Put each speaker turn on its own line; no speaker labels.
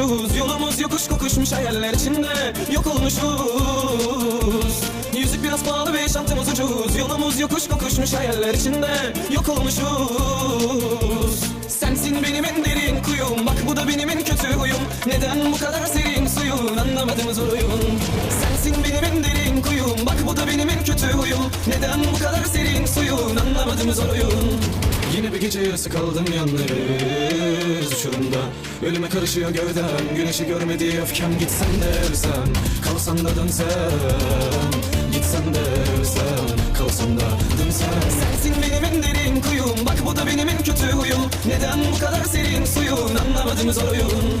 ucuz. Yolumuz yokuş kokuşmuş hayaller içinde. Yok olmuşuz. Yüzük biraz pahalı ve yaşantımız ucuz. Yolumuz yokuş kokuşmuş hayaller içinde. Yok olmuşuz. Sensin benim en derin kuyum. Bak bu da benim en kötü huyum. Neden bu kadar serin suyun? Anlamadım zor oyun Sensin benim en derin kuyum. Bak bu da benim en kötü huyum. Neden bu kadar serin suyun? Anlamadım zor oyun Yine bir gece yarısı kaldım yalnız uçurumda. Ölüme karışıyor gövdem Güneşi görmedi öfkem. Gitsen de ölsem Kalsan da dönsem. Gitsen de ölsem Kalsan da dönsem. Sensin benim en derin kuyum Bak bu da benim en kötü huyum. Neden bu kadar serin suyun Anlamadım zor oyun